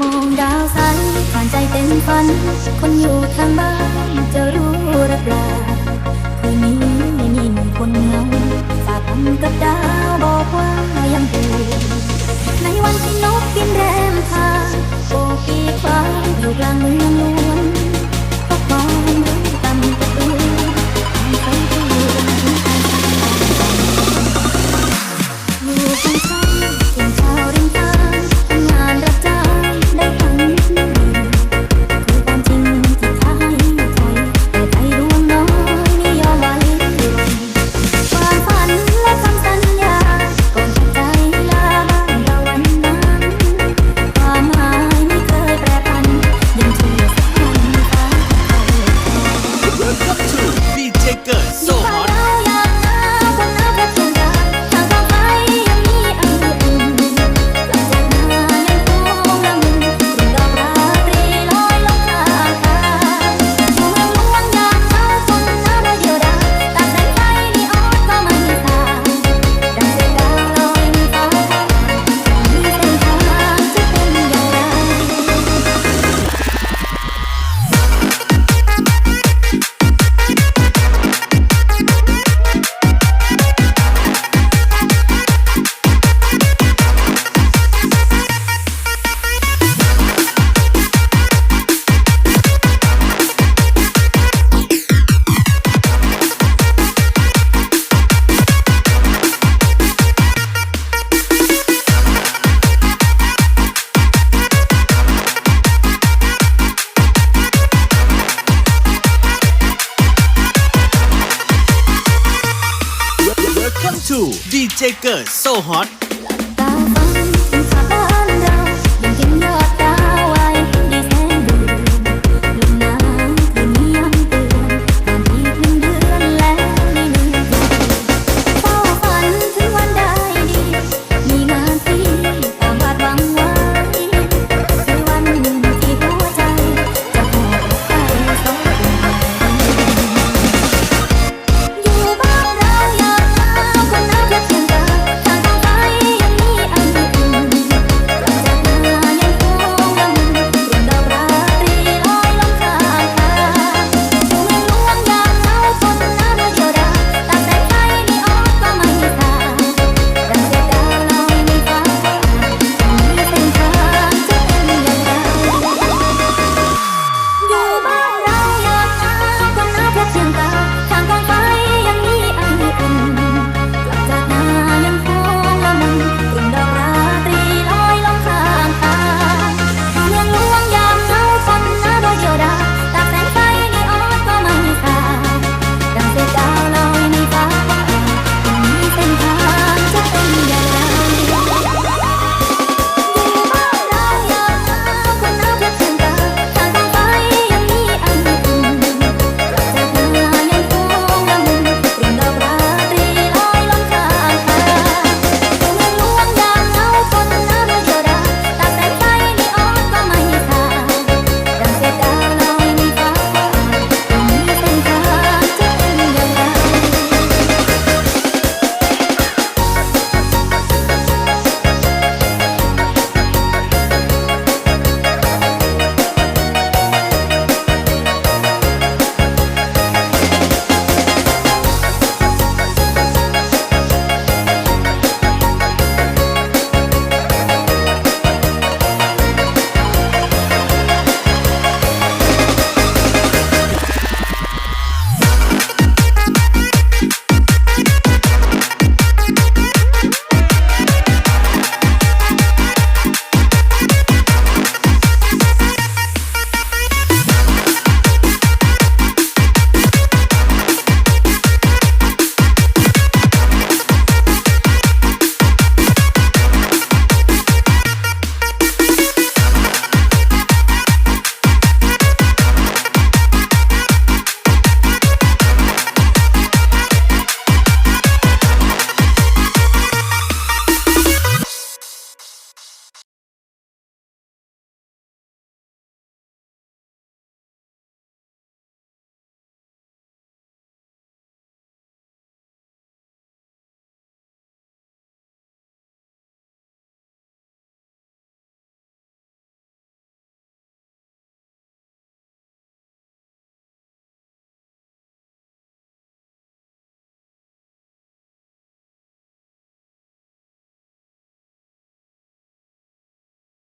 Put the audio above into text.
มองดาวใสผ่านใจเต็มฝัน คนอยู่ทางบ้านจะรู้หรือเปล่าคืนนี้ไม่มีคนเงา 2 DJ เกิร์โซฮอต